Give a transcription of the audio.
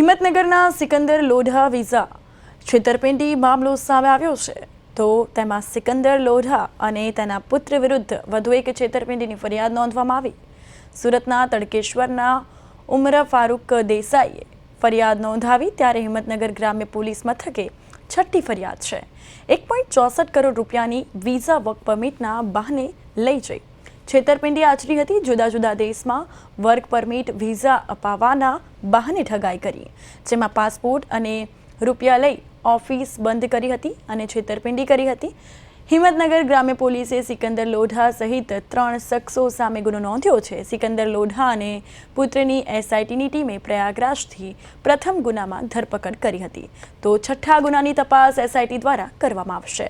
હિંમતનગરના Sikandar Lodha visa છેતરપિંડી મામલો સામે આવ્યો છે. તો તેમાં સિકંદર લોઢા અને તેના પુત્ર વિરુદ્ધ વધુ એક છેતરપિંડીની ફરિયાદ નોંધવામાં આવી. સુરતના તડકેશ્વરના ઉમર ફારૂક દેસાઈએ ફરિયાદ નોંધાવી ત્યારે હિંમતનગર ગ્રામ્ય પોલીસ મથકે છઠ્ઠી ફરિયાદ છે. એક પોઈન્ટ ચોસઠ કરોડ રૂપિયાની વિઝા વર્ક પરમિટના બહાને લઈ જઈ. છેતરપિંડી આચરી હતી. જુદા જુદા દેશમાં વર્ક પરમિટ, વિઝા અપાવવાના બહાને ઠગાઈ કરી, જેમાં પાસપોર્ટ અને રૂપિયા લઈ ઓફિસ બંધ કરી હતી અને છેતરપિંડી કરી હતી. હિંમતનગર ગ્રામ્ય પોલીસે સિકંદર લોઢા સહિત ત્રણ શખ્સો સામે ગુનો નોંધ્યો છે. સિકંદર લોઢા અને પુત્રની એસઆઈટીની ટીમે પ્રયાગરાજથી પ્રથમ ગુનામાં ધરપકડ કરી હતી. તો છઠ્ઠા ગુનાની તપાસ એસઆઈટી દ્વારા કરવામાં આવશે.